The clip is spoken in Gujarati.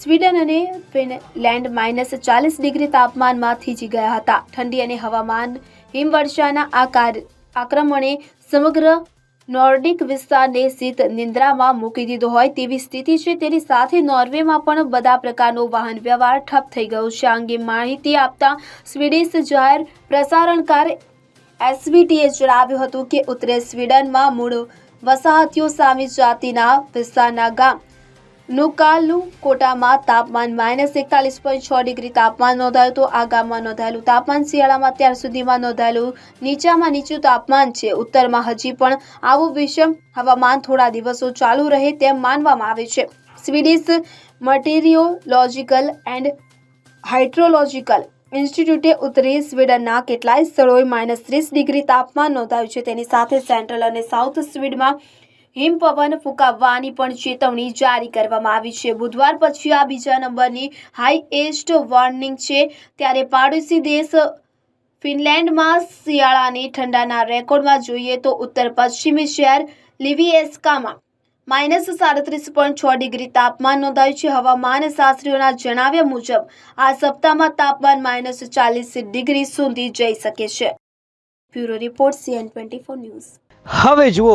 સ્વીડન અને ફિનલેન્ડ માઇનસ ચાલીસ ડિગ્રી તાપમાનમાં થીજી ગયા હતા. ઠંડી અને હવામાન હિમવર્ષાના આ આક્રમણે સમગ્ર નોર્ડિક વિસ્તારને શીત નિંદ્રામાં મૂકી દીધો હોય તેવી સ્થિતિ છે. તેની સાથે નોર્વેમાં પણ બધા પ્રકારનો વાહન વ્યવહાર ઠપ થઈ ગયો છે. આ અંગે માહિતી આપતા સ્વીડિશ જાહેર પ્રસારણકાર એસવીટીએ જણાવ્યું હતું કે, ઉત્તરે સ્વીડનમાં મૂળ વસાહતીઓ સામી જાતિના વિસ્તારના ગામ નુકાલુ કોટામાં તાપમાન માઇનસ એકતાલીસ પોઈન્ટ છ ડિગ્રી તાપમાન નોંધાયું તો આ ગામમાં નોંધાયેલું તાપમાન શિયાળામાં અત્યાર સુધીમાં નોંધાયેલું નીચામાં નીચું તાપમાન છે. ઉત્તરમાં હજી પણ આવું વિષમ હવામાન થોડા દિવસો ચાલુ રહે તેમ માનવામાં આવે છે. સ્વીડિશ મટીરિયોલોજીકલ એન્ડ હાઇડ્રોલોજીકલ ઇન્સ્ટિટ્યૂટે ઉત્તરી સ્વીડનના કેટલાય સ્થળોએ માઇનસ ત્રીસ ડિગ્રી તાપમાન નોંધાયું છે. તેની સાથે સેન્ટ્રલ અને સાઉથ સ્વીડમાં હિમપવન ફૂંકાવવાની પણ ચેતવણી જારી કરવામાં આવી છે. બુધવાર પછી આ બીજા નંબરની હાઈએસ્ટ વોર્નિંગ છે. ત્યારે પાડોશી દેશ ફિનલેન્ડમાં શિયાળાની ઠંડાના રેકોર્ડમાં જોઈએ તો ઉત્તર પશ્ચિમી શહેર લિવિએસ્કામાં માઇનસ સાડત્રીસ પોઈન્ટ છ ડિગ્રી તાપમાન નોંધાયું છે. હવામાન શાસ્ત્રીઓના જણાવ્યા મુજબ આ સપ્તાહમાં તાપમાન માઇનસ ચાલીસ ડિગ્રી સુધી જઈ શકે છે. Bureau report CN twenty four news. હવે જુઓ